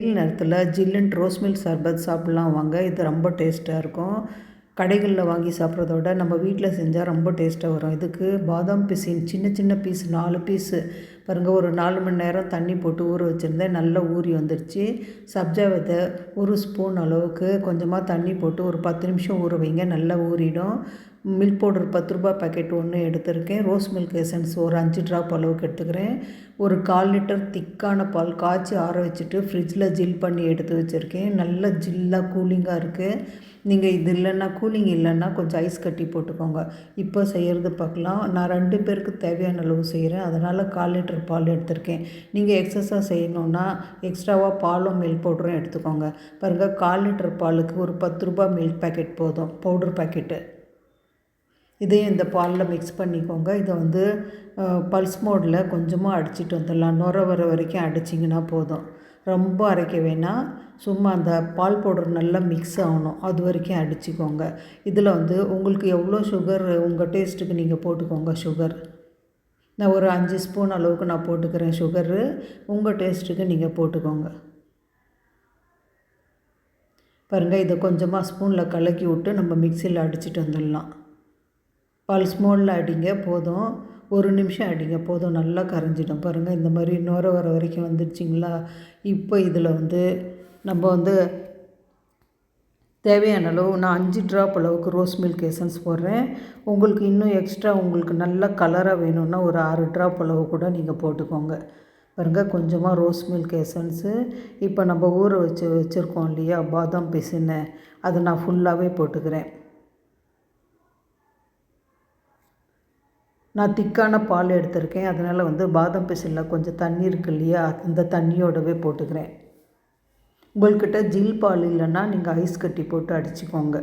வெயில் நேரத்தில் ஜில்லுன்னு ரோஸ் மில்க் சர்பத் சாப்பிட்லாம் வாங்க. இது ரொம்ப டேஸ்ட்டாக இருக்கும். கடைகளில் வாங்கி சாப்பிட்றத விட நம்ம வீட்டில் செஞ்சால் ரொம்ப டேஸ்ட்டாக வரும். இதுக்கு பாதாம் பிசின் சின்ன சின்ன பீஸ் நாலு பீஸு பாருங்கள் ஒரு நாலு மணி நேரம் தண்ணி போட்டு ஊற வச்சுருந்தேன். நல்லா ஊறி வந்துடுச்சு சப்ஜா விதை ஒரு ஸ்பூன் அளவுக்கு கொஞ்சமாக தண்ணி போட்டு ஒரு பத்து நிமிஷம் ஊற வைங்க நல்லா ஊறிடும். மில்க் பவுடர் பத்து ரூபா பேக்கெட் ஒன்று எடுத்திருக்கேன். ரோஸ் மில்க் எசன்ஸ் ஒரு அஞ்சு ட்ராப் அளவுக்கு எடுத்துக்கிறேன். ஒரு கால் லிட்டர் திக்கான பால் காய்ச்சி ஆற வச்சுட்டு ஃப்ரிட்ஜில் ஜில் பண்ணி எடுத்து வச்சுருக்கேன். நல்ல ஜில்லாக கூலிங்காக இருக்குது நீங்கள் இது இல்லைன்னா கூலிங் இல்லைன்னா கொஞ்சம் ஐஸ் கட்டி போட்டுக்கோங்க. இப்போ செய்கிறது பார்க்கலாம். நான் ரெண்டு பேருக்கு தேவையான அளவு செய்கிறேன் அதனால் கால் லிட்டர் பால் எடுத்திருக்கேன். நீங்கள் எக்ஸஸாக செய்யணுன்னா எக்ஸ்ட்ராவாக பாலும் மில்க் பவுடரும் எடுத்துக்கோங்க. பாருங்கள் கால் லிட்டர் பாலுக்கு ஒரு பத்து ரூபா மில்க் பேக்கெட் போதும். பவுடர் பேக்கெட்டு இதையும் இந்த பாலில் மிக்ஸ் பண்ணிக்கோங்க. இதை வந்து பல்ஸ் மோடில் கொஞ்சமாக அடிச்சிட்டு வந்துடலாம். நுர வர வரைக்கும் அடிச்சிங்கன்னா போதும். ரொம்ப அரைக்க வேணாம். சும்மா அந்த பால் பவுடர் நல்லா மிக்ஸ் ஆகணும். அது வரைக்கும் அடிச்சுக்கோங்க. இதில் வந்து உங்களுக்கு எவ்வளோ சுகர் உங்கள் டேஸ்ட்டுக்கு நீங்கள் போட்டுக்கோங்க சுகர் நான் ஒரு அஞ்சு ஸ்பூன் அளவுக்கு நான் போட்டுக்கிறேன் சுகரு உங்கள் டேஸ்ட்டுக்கு நீங்கள் போட்டுக்கோங்க. பாருங்கள் இதை கொஞ்சமாக ஸ்பூனில் கலக்கி விட்டு நம்ம மிக்சியில் அடிச்சுட்டு வந்துடலாம். பால் ஸ்மோலில் அடிங்க போதும். ஒரு நிமிஷம் அடிங்க போதும். நல்லா கரைஞ்சிடும். பாருங்கள் இந்த மாதிரி நோர வர வரைக்கும் வந்துடுச்சிங்களா? இப்போ இதில் வந்து நம்ம வந்து தேவையான அளவு நான் அஞ்சு ட்ராப் அளவுக்கு ரோஸ் மில்க் எசன்ஸ் போடுறேன். உங்களுக்கு இன்னும் எக்ஸ்ட்ரா உங்களுக்கு நல்ல கலராக வேணும்னா ஒரு ஆறு ட்ராப் அளவு கூட நீங்கள் போட்டுக்கோங்க. பாருங்கள் கொஞ்சமாக ரோஸ் மில்க் எசன்ஸு இப்போ நம்ம ஊற வச்சு வச்சுருக்கோம் இல்லையா பாதாம் பிசின்னு. அதை நான் ஃபுல்லாகவே போட்டுக்கிறேன். நான் திக்கான பால் எடுத்திருக்கேன். அதனால் வந்து பாதாம் பிசினில் கொஞ்சம் தண்ணி இருக்கு இல்லையா அந்த தண்ணியோடவே போட்டுக்கிறேன். உங்கள்கிட்ட ஜில் பால் இல்லைன்னா நீங்கள் ஐஸ் கட்டி போட்டு அடிச்சுக்கோங்க.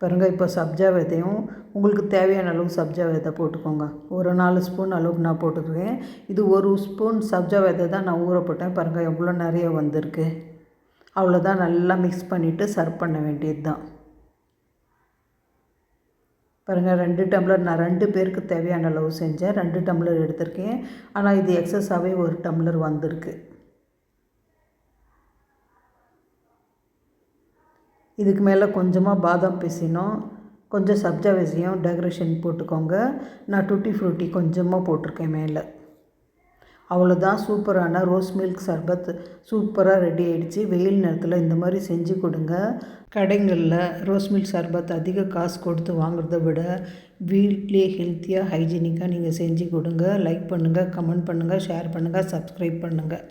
பாருங்கள் இப்போ சப்ஜா விதையும் உங்களுக்கு தேவையான அளவு சப்ஜா விதை போட்டுக்கோங்க. ஒரு நாலு ஸ்பூன் அளவுக்கு நான் போட்டுக்கிறேன். இது ஒரு ஸ்பூன் சப்ஜா விதை தான் நான் ஊற போட்டேன். பாருங்கள் எவ்வளோ நிறைய வந்திருக்கு. அவ்வளோதான் நல்லா மிக்ஸ் பண்ணிவிட்டு சர்வ் பண்ண வேண்டியது தான். பாருங்கள் ரெண்டு டம்ளர் நான் ரெண்டு பேருக்கு தேவையான அளவு செஞ்சேன். ரெண்டு டம்ளர் எடுத்திருக்கேன். ஆனால் இது எக்ஸஸாகவே ஒரு டம்ளர் வந்திருக்கு. இதுக்கு மேலே கொஞ்சமாக பாதாம் பிசினோம் கொஞ்சம் சப்ஜா விசியம் டெக்கரேஷன் போட்டுக்கோங்க. நான் டுட்டி ஃப்ரூட்டி கொஞ்சமாக போட்டிருக்கேன் மேலே. அவ்வளோதான் சூப்பரான ரோஸ் மில்க் சர்பத் சூப்பராக ரெடி ஆகிடுச்சு வெயில் நேரத்தில் இந்த மாதிரி செஞ்சு கொடுங்க. கடைங்களில் ரோஸ் மில்க் சர்பத் அதிக காசு கொடுத்து வாங்குறத விட வீட்லேயே ஹெல்த்தியாக ஹைஜீனிக்காக நீங்கள் செஞ்சு கொடுங்க. லைக் பண்ணுங்கள் கமெண்ட் பண்ணுங்கள் ஷேர் பண்ணுங்கள் சப்ஸ்கிரைப் பண்ணுங்கள்